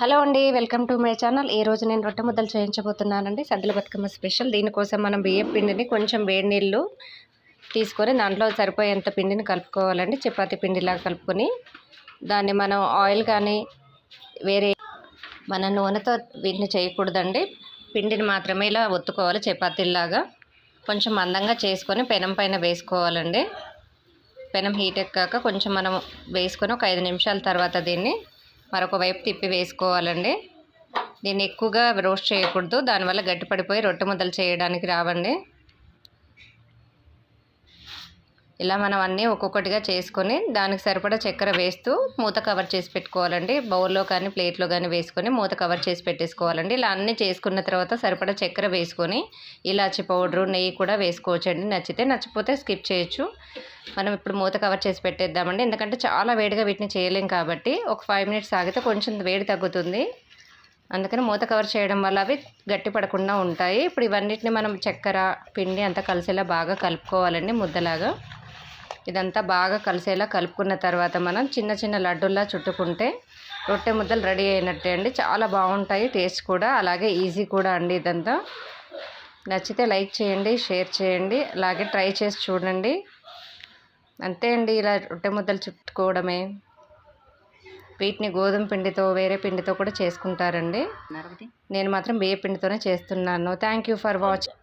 Hello అండి welcome to my channel. ఈ రోజు నేను రొట్టె ముద్దలు చేయించబోతున్నానండి. సద్దుల బతుకమ్మ స్పెషల్. దీనికోసం మనం బియ్యం పిండిని కొంచెం వేడి నీళ్ళు తీసుకొని దాంట్లో సరిపోయేంత పిండిని కలుపుకోవాలండి. చపాతీ పిండిలాగా కలుపుకొని దాన్ని మనం ఆయిల్ కానీ వేరే మన నూనెతో వీటిని చేయకూడదండి. పిండిని మాత్రమే ఇలా ఒత్తుకోవాలి చపాతీలాగా కొంచెం మందంగా చేసుకొని పెనం పైన వేసుకోవాలండి. పెనం హీట్ ఎక్కాక కొంచెం మనం వేసుకొని ఒక ఐదు నిమిషాల తర్వాత దీన్ని మరొక వైపు తిప్పి వేసుకోవాలండి. దీన్ని ఎక్కువగా రోస్ట్ చేయకూడదు. దానివల్ల గట్టిపడిపోయి రొట్టె ముద్దలు చేయడానికి రావండి. ఇలా మనం అన్నీ ఒక్కొక్కటిగా చేసుకొని దానికి సరిపడా చక్కెర వేస్తూ మూత కవర్ చేసి పెట్టుకోవాలండి. బౌల్లో కానీ ప్లేట్లో కానీ వేసుకొని మూత కవర్ చేసి పెట్టేసుకోవాలండి. ఇలా అన్నీ చేసుకున్న తర్వాత సరిపడా చక్కెర వేసుకొని ఇలాచి పౌడరు నెయ్యి కూడా వేసుకోవచ్చండి. నచ్చితే నచ్చిపోతే స్కిప్ చేయొచ్చు. మనం ఇప్పుడు మూత కవర్ చేసి పెట్టేద్దామండి. ఎందుకంటే చాలా వేడిగా వీటిని చేయలేం కాబట్టి ఒక ఫైవ్ మినిట్స్ ఆగితే కొంచెం వేడి తగ్గుతుంది. అందుకని మూత కవర్ చేయడం వల్ల అవి గట్టి పడకుండా ఉంటాయి. ఇప్పుడు ఇవన్నిటిని మనం చక్కెర పిండి అంతా కలిసేలా బాగా కలుపుకోవాలండి ముద్దలాగా. ఇదంతా బాగా కలిసేలా కలుపుకున్న తర్వాత మనం చిన్న చిన్న లడ్డూల్లా చుట్టుకుంటే రొట్టె ముద్దలు రెడీ అయినట్టే అండి. చాలా బాగుంటాయి టేస్ట్ కూడా. అలాగే ఈజీ కూడా అండి ఇదంతా. నచ్చితే లైక్ చేయండి షేర్ చేయండి. అలాగే ట్రై చేసి చూడండి. అంతే అండి ఇలా రొట్టె ముద్దలు చుట్టుకోవడమే. వీటిని గోధుమ పిండితో వేరే పిండితో కూడా చేసుకుంటారండి. నేను మాత్రం బియ్య పిండితోనే చేస్తున్నాను. Thank you for watching